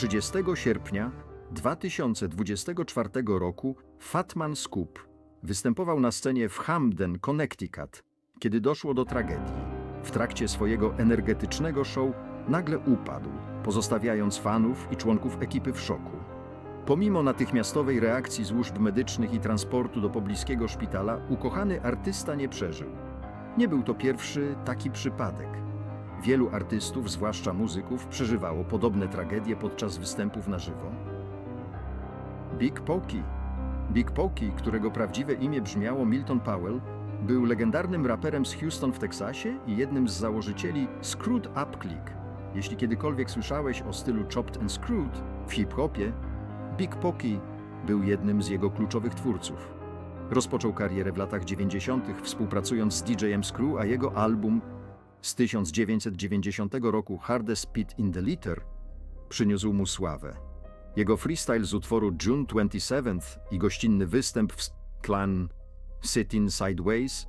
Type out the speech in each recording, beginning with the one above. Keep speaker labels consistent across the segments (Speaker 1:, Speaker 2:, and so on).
Speaker 1: 30 sierpnia 2024 roku Fatman Scoop występował na scenie w Hamden, Connecticut, kiedy doszło do tragedii. W trakcie swojego energetycznego show nagle upadł, pozostawiając fanów i członków ekipy w szoku. Pomimo natychmiastowej reakcji służb medycznych i transportu do pobliskiego szpitala, ukochany artysta nie przeżył. Nie był to pierwszy taki przypadek. Wielu artystów, zwłaszcza muzyków, przeżywało podobne tragedie podczas występów na żywo. Big Pokey. Big Pokey, którego prawdziwe imię brzmiało Milton Powell, był legendarnym raperem z Houston w Teksasie i jednym z założycieli Screwed Up Click. Jeśli kiedykolwiek słyszałeś o stylu Chopped and Screwed w hip-hopie, Big Pokey był jednym z jego kluczowych twórców. Rozpoczął karierę w latach 90. współpracując z DJ-em Screw, a jego album z 1990 roku Hardest Pit in the Litter przyniósł mu sławę. Jego freestyle z utworu June 27 i gościnny występ w Clan Sitting Sideways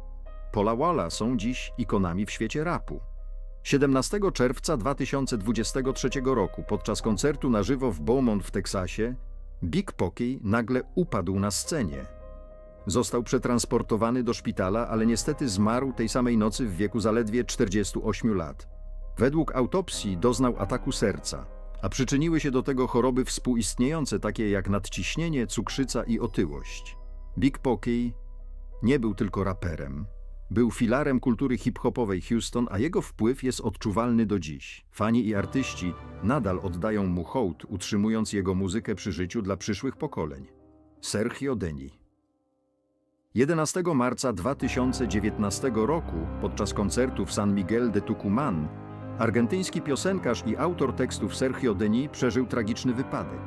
Speaker 1: Pola Walla są dziś ikonami w świecie rapu. 17 czerwca 2023 roku podczas koncertu na żywo w Beaumont w Teksasie Big Pokey nagle upadł na scenie. Został przetransportowany do szpitala, ale niestety zmarł tej samej nocy w wieku zaledwie 48 lat. Według autopsji doznał ataku serca, a przyczyniły się do tego choroby współistniejące takie jak nadciśnienie, cukrzyca i otyłość. Big Pokey nie był tylko raperem. Był filarem kultury hip-hopowej Houston, a jego wpływ jest odczuwalny do dziś. Fani i artyści nadal oddają mu hołd, utrzymując jego muzykę przy życiu dla przyszłych pokoleń. Sergio Deni 11 marca 2019 roku, podczas koncertu w San Miguel de Tucumán, argentyński piosenkarz i autor tekstów Sergio Deni przeżył tragiczny wypadek.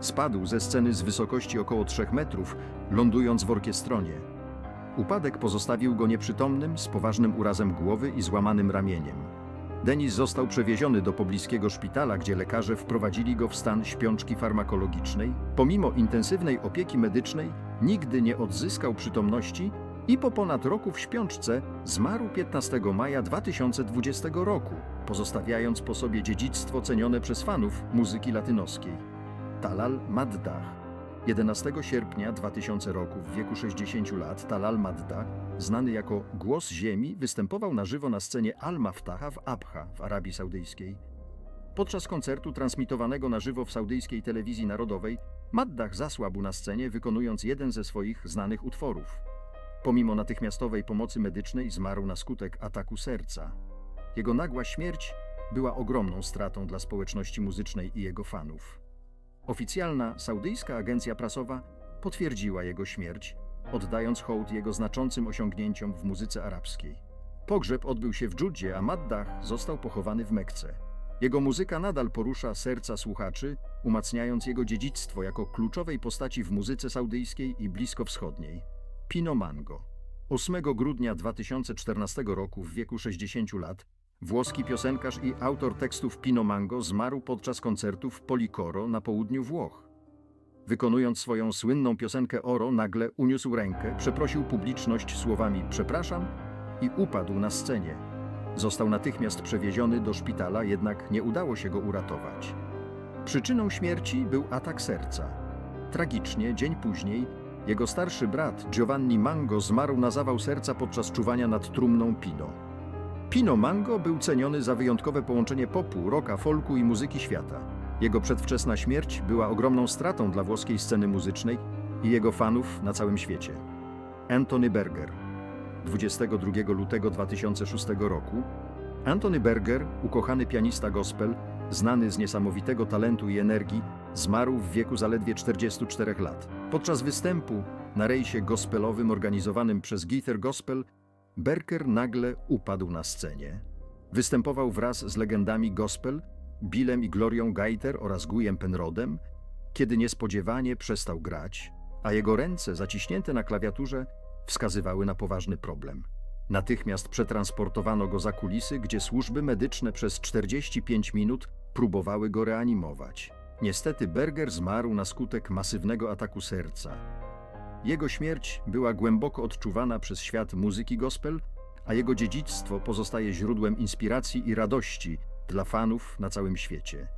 Speaker 1: Spadł ze sceny z wysokości około 3 metrów, lądując w orkiestronie. Upadek pozostawił go nieprzytomnym, z poważnym urazem głowy i złamanym ramieniem. Denis został przewieziony do pobliskiego szpitala, gdzie lekarze wprowadzili go w stan śpiączki farmakologicznej. Pomimo intensywnej opieki medycznej, nigdy nie odzyskał przytomności i po ponad roku w śpiączce zmarł 15 maja 2020 roku, pozostawiając po sobie dziedzictwo cenione przez fanów muzyki latynoskiej. Talal Maddach 11 sierpnia 2000 roku, w wieku 60 lat, Talal Madda, znany jako Głos Ziemi, występował na żywo na scenie Al-Maftaha w Abha w Arabii Saudyjskiej. Podczas koncertu transmitowanego na żywo w saudyjskiej telewizji narodowej, Maddach zasłabł na scenie, wykonując jeden ze swoich znanych utworów. Pomimo natychmiastowej pomocy medycznej zmarł na skutek ataku serca. Jego nagła śmierć była ogromną stratą dla społeczności muzycznej i jego fanów. Oficjalna saudyjska agencja prasowa potwierdziła jego śmierć, oddając hołd jego znaczącym osiągnięciom w muzyce arabskiej. Pogrzeb odbył się w Dżudzie, a Maddach został pochowany w Mekce. Jego muzyka nadal porusza serca słuchaczy, umacniając jego dziedzictwo jako kluczowej postaci w muzyce saudyjskiej i bliskowschodniej. Pino Mango. 8 grudnia 2014 roku, w wieku 60 lat, Włoski piosenkarz i autor tekstów Pino Mango zmarł podczas koncertu w Policoro na południu Włoch. Wykonując swoją słynną piosenkę Oro, nagle uniósł rękę, przeprosił publiczność słowami przepraszam i upadł na scenie. Został natychmiast przewieziony do szpitala, jednak nie udało się go uratować. Przyczyną śmierci był atak serca. Tragicznie, dzień później, jego starszy brat Giovanni Mango zmarł na zawał serca podczas czuwania nad trumną Pino. Pino Mango był ceniony za wyjątkowe połączenie popu, rocka, folku i muzyki świata. Jego przedwczesna śmierć była ogromną stratą dla włoskiej sceny muzycznej i jego fanów na całym świecie. Anthony Berger 22 lutego 2006 roku Anthony Berger, ukochany pianista gospel, znany z niesamowitego talentu i energii, zmarł w wieku zaledwie 44 lat. Podczas występu na rejsie gospelowym organizowanym przez Gither Gospel Berker nagle upadł na scenie. Występował wraz z legendami gospel, Billem i Glorią Gaiter oraz Gujem Penrodem, kiedy niespodziewanie przestał grać, a jego ręce zaciśnięte na klawiaturze wskazywały na poważny problem. Natychmiast przetransportowano go za kulisy, gdzie służby medyczne przez 45 minut próbowały go reanimować. Niestety Berger zmarł na skutek masywnego ataku serca. Jego śmierć była głęboko odczuwana przez świat muzyki gospel, a jego dziedzictwo pozostaje źródłem inspiracji i radości dla fanów na całym świecie.